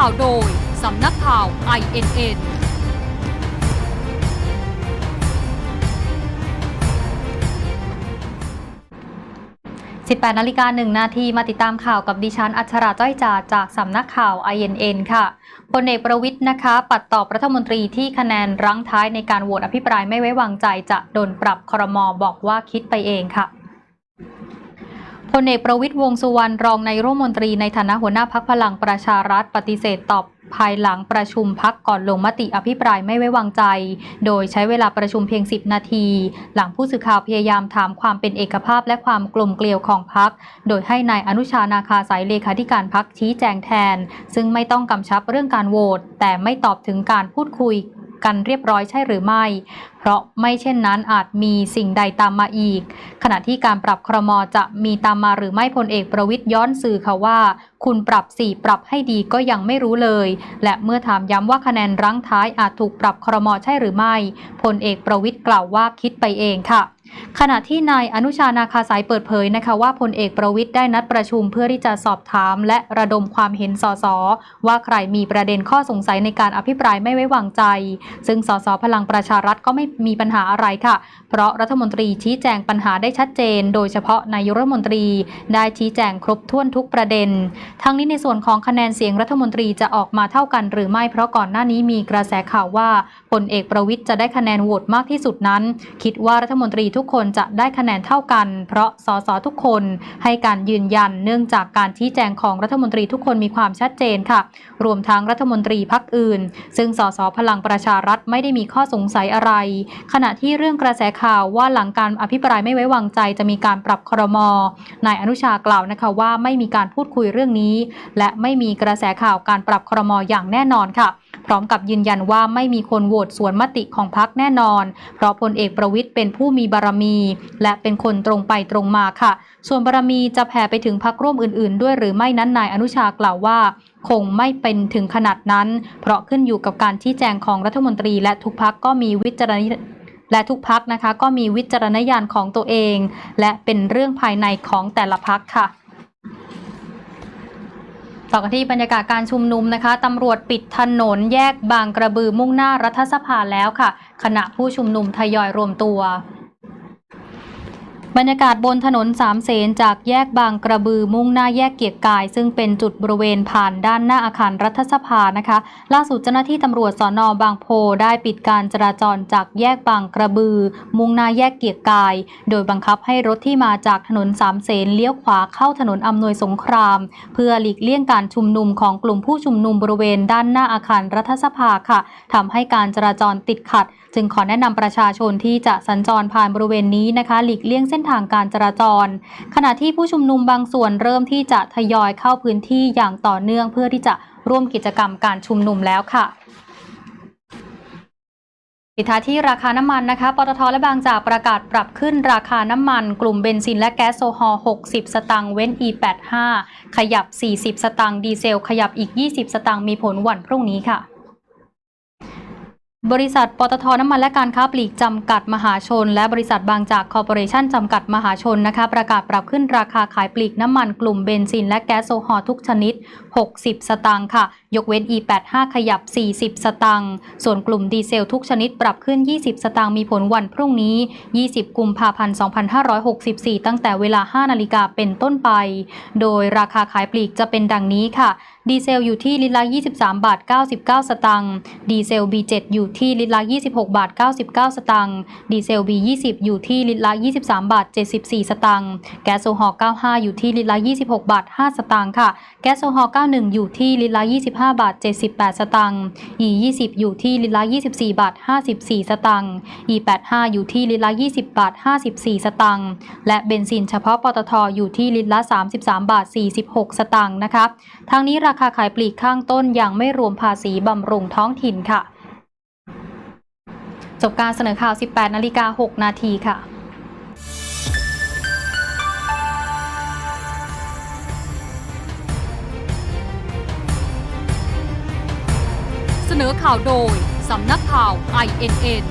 ข่าวโดย สำนักข่าว INN 18นาฬิกา1นาทีมาติดตามข่าวกับดิฉัน อัชราจ้อยจ่าจากสำนักข่าว INN ค่ะพลเอกประวิทย์นะคะ ปัดตอบรัฐมนตรีที่คะแนนรั้งท้ายในการโหวตอภิปรายไม่ไว้วางใจจะโดนปรับครมอบอกว่าคิดไปเองค่ะ พลเอกประวิทย์วงสุวรรณรองนายรัฐมนตรีในฐานะหัวหน้าพักพลังประชารัฐปฏิเสธตอบภายหลังประชุมพักก่อนลงมติอภิปรายไม่ไว้วางใจ โดยใช้เวลาประชุมเพียง 10 นาที หลังผู้สื่อข่าวพยายามถามความเป็นเอกภาพและความกลมเกลียวของพัก โดยให้นายอนุชานาคาสายเลขาธิการพักชี้แจงแทน ซึ่งไม่ต้องกำชับเรื่องการโหวตแต่ไม่ตอบถึงการพูดคุย กันเรียบร้อยใช่หรือไม่ เพราะไม่เช่นนั้นอาจมีสิ่งใดตามมาอีก ขณะที่การปรับครมจะมีตามมาหรือไม่พลเอกประวิทย์ย้อนสื่อค่ะว่า คุณปรับสี่ปรับให้ดีก็ยังไม่รู้เลย และเมื่อถามย้ำว่าคะแนนรั้งท้ายอาจถูกปรับครมใช่หรือไม่พลเอกประวิทย์กล่าวว่าคิดไปเองค่ะ ขณะที่นายอนุชานาคาสายเปิดเผยนะคะว่าพลเอกประวิทย์ได้นัดประชุมเพื่อที่จะสอบถาม และระดมความเห็นสสว่าใครมีประเด็นข้อสงสัยในการอภิปรายไม่ไว้วางใจ ซึ่งสสพลังประชารัฐก็ไม่มีปัญหาอะไรค่ะ เพราะรัฐมนตรีชี้แจงปัญหาได้ชัดเจน โดยเฉพาะนายรัฐมนตรีได้ชี้แจงครบถ้วนทุกประเด็น ทั้งนี้ในส่วนของคะแนนเสียงรัฐมนตรีจะออกมาเท่ากันหรือไม่เพราะก่อนหน้านี้มีกระแสข่าวว่าพลเอกประวิทย์จะได้คะแนนโหวตมากที่สุดนั้น คิดว่ารัฐมนตรีทุกุกคนจะได้คะแนนเท่ากัน เพราะสสทุกคนให้การยืนยันเนื่องจากการชี้แจงของรัฐมนตรีทุกคนมีความชัดเจนค่ะ รวมทั้งรัฐมนตรีพักอื่น ซึ่งสสพลังประชารัฐไม่ได้มีข้อสงสัยอะไร ขณะที่เรื่องกระแสข่าวว่าหลังการอภิปรายไม่ไว้วางใจจะมีการปรับครมนายอนุชากล่าวนะคะว่าไม่มีการพูดคุยเรื่องนี้ และไม่มีกระแสข่าวการปรับครมอย่างแน่นอนค่ะ ร้อมกับยืนยันว่าไม่มีคนโหวตสวนมติของพักแน่นอน เพราะพลเอกประวิทย์เป็นผู้มีบารมี และเป็นคนตรงไปตรงมาค่ะ ส่วนบารมีจะแผ่ไปถึงพักร่วมอื่นๆ ด้วยหรือไม่นั้นนายอนุชากล่าวว่า คงไม่เป็นถึงขนาดนั้น เพราะขึ้นอยู่กับการชี้แจงของรัฐมนตรีและทุกพักก็มีวิจารณและทุกพักนะคะก็มีวิจารณญาณของตัวเอง และเป็นเรื่องภายในของแต่ละพักค่ะ ต่อกันที่บรรยากาศการชุมนุมนะคะตำรวจปิดถนนแยกบางกระบือมุ่งหน้ารัฐสภาแล้วค่ะ ขณะผู้ชุมนุมทยอยรวมตัว บรรยากาศบนถนนสามเสนจากแยกบางกระบือมุ่งหน้าแยกเกียรกาย ซึ่งเป็นจุดบริเวณผ่านด้านหน้าอาคารรัฐสภานะคะ ล่าสุดเจ้าหน้าที่ตำรวจสอนอบางโพได้ปิดการจราจรจากแยกบางกระบือ มุ่งหน้าแยกเกียรกาย โดยบังคับให้รถที่มาจากถนนสามเสนเลี้ยวขวาเข้าถนนอำนวยสงคราม เพื่อหลีกเลี่ยงการชุมนุมของกลุ่มผู้ชุมนุมบริเวณด้านหน้าอาคารรัฐสภาค่ะทำให้การจราจรติดขัด จึงขอแนะนำประชาชนที่จะสัญจรผ่านบริเวณนี้นะคะ หลีกเลี่ยงเส้นทางการจราจร ขณะที่ผู้ชุมนุมบางส่วนเริ่มที่จะทยอยเข้าพื้นที่อย่างต่อเนื่องเพื่อที่จะร่วมกิจกรรมการชุมนุมแล้วค่ะปิดท้ายที่ราคาน้ำมันนะคะ ปตทและบางจากประกาศปรับขึ้นราคาน้ำมัน กลุ่มเบนซินและแก๊สโซฮอล์60 สตางค์เว้น E85 ขยับ 40 สตางค์ดีเซล ขยับอีก 20 สตางค์มีผลวันพรุ่งนี้ค่ะ บริษัทปตทน้ำมันและการค้าปลีกจำกัดมหาชน และบริษัทบางจากคอร์ปอเรชันจำกัดมหาชนนะคะประกาศปรับขึ้นราคาขายปลีกน้ำมันกลุ่มเบนซิน และแก๊สโซฮอลทุกชนิด 60 สตางค์ค่ะ ยกเว้น E85 ขยับ 40 สตางค์ส่วนกลุ่มดีเซลทุกชนิดปรับขึ้น 20 สตางค์มีผลวันพรุ่งนี้ 20 กุมภาพันธ์ 2564 ตั้งแต่เวลา 5 นาฬิกาเป็นต้นไป โดยราคาขายปลีกจะเป็นดังนี้ค่ะดีเซลอยู่ที่ลิตรละ 23 บาท 99 สตางค์ดีเซล B7 อยู่ที่ลิตรละ 26 บาท 99 สตางค์ดีเซล B20 อยู่ที่ลิตรละ 23 บาท 74 สตางค์แก๊สโซฮอล์95 อยู่ที่ลิตรละ 26 บาท 5 สตางค์ค่ะ แก๊สโซฮอล์91 อยู่ที่ลิตรละ 25 บาท 78 สตางค์ E20 อยู่ที่ลิตรละ 24 บาท 54 สตางค์ E85 อยู่ที่ลิตรละ 20 บาท 54 สตางค์และเบนซินเฉพาะปตทอยู่ที่ลิตรละ 33 บาท 46 สตางค์นะคะทางนี้ราราคาขายปลีกข้างต้นยังไม่รวมภาษีบำรุงท้องถิ่นค่ะ จบการเสนอข่าว 18นาฬิกา6นาทีค่ะเสนอข่าวโดย สำนักข่าว INN